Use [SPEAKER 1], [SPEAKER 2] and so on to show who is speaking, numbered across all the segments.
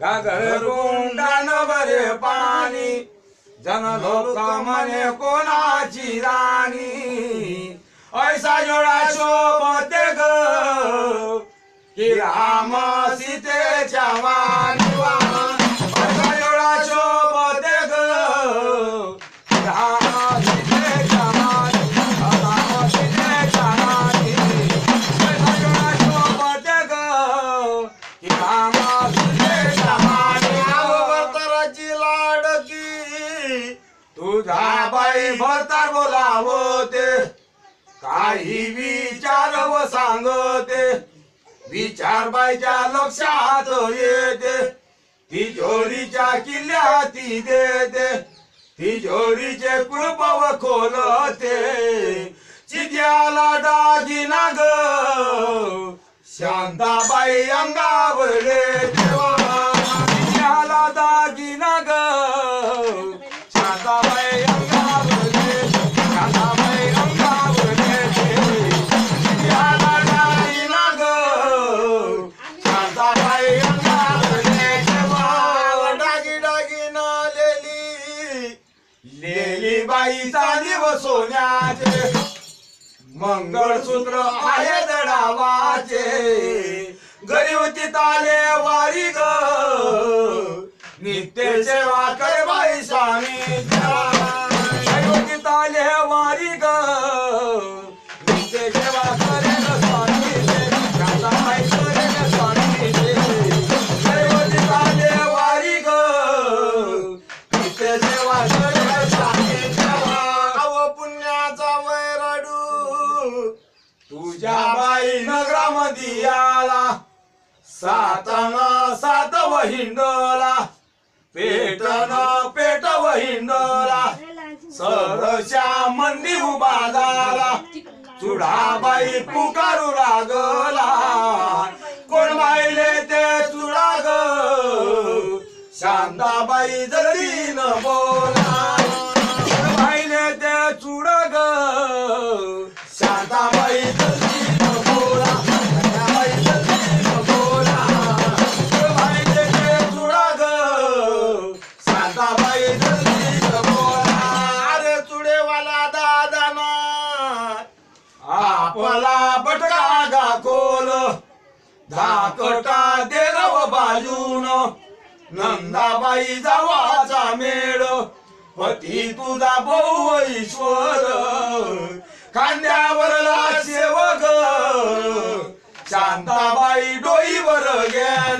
[SPEAKER 1] गागर गुंडान बरे पाणी जन लोक म्हणे कोणाची राणी ऐसा जोडा शोभते ग की राम सीतेच्या वाणी बाई भरता बोलावते. काही विचार व सांगते. विचार बाईच्या लक्षात येते. तिजोरीच्या किल्ल्या ती देते. तिजोरीचे कृपव व खोलते. चिद्याला दागिना ग. शांताबाई अंगावर लेली बाईचा दिव सोन्याचे. मंगळसूत्र आहे दडावाचे घरी ताले वारी ग. नित्य सेवा कर बाई स्वामी आला सातना सात हिंडला पेटन पेट हिंडला सरशा मंदी उभा झाला चुडाबाई पुकारू लागला. कोण माहिले ते चुडा ग शांताबाई जरी न बोला. धाकटा देरव बाजून. नंदाबाई जावाचा मेळ. पती तुझा भाऊ ईश्वर खांद्यावरला सेवक. शांताबाई डोईवर गेला.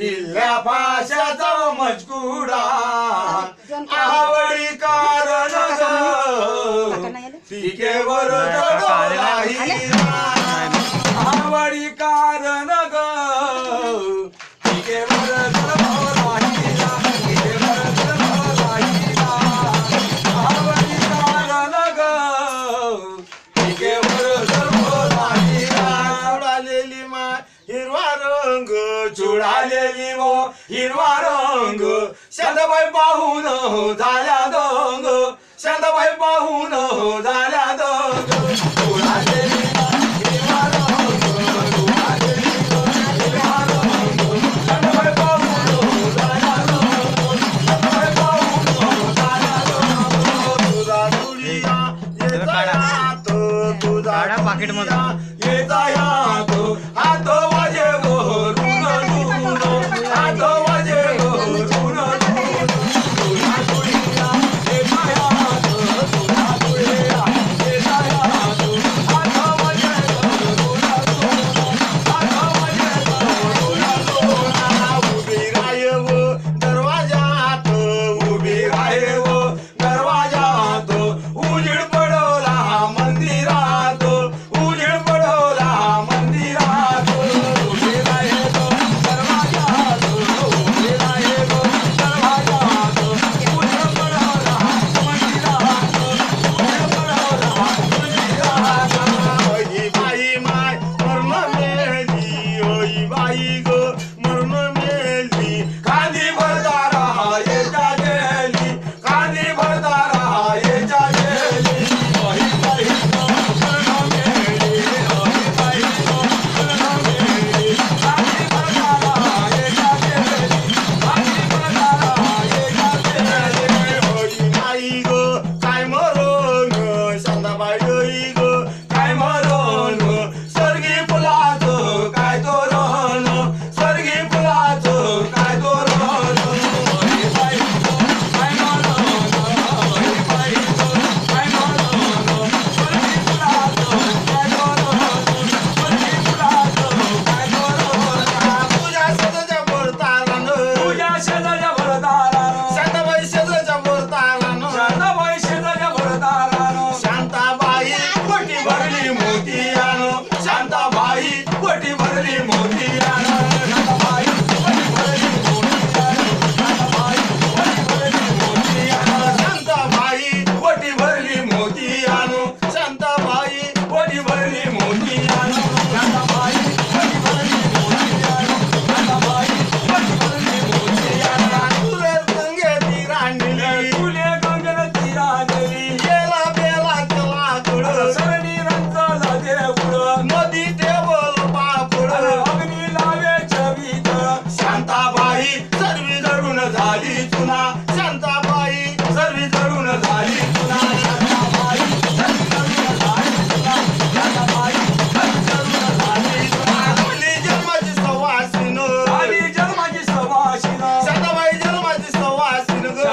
[SPEAKER 1] किल्ल्या भाषाचा मजकुरा आवडी कारण टिकेवर पाहून झाल्या दंग शांताबाई पाहून झाल्या दंग चुडालेली वो हिरवा रंग,
[SPEAKER 2] సిలుగు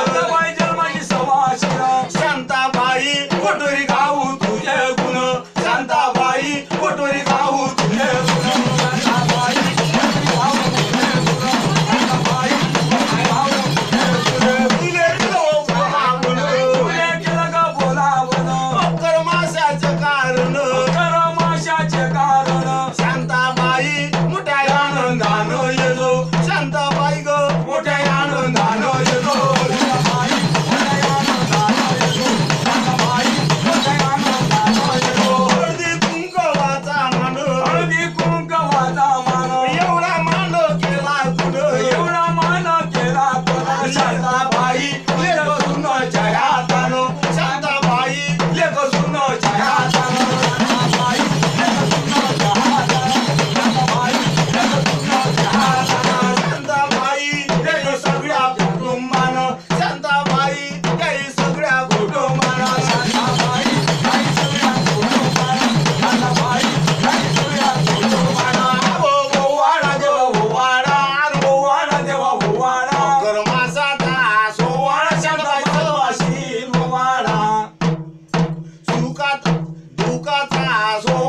[SPEAKER 3] そう。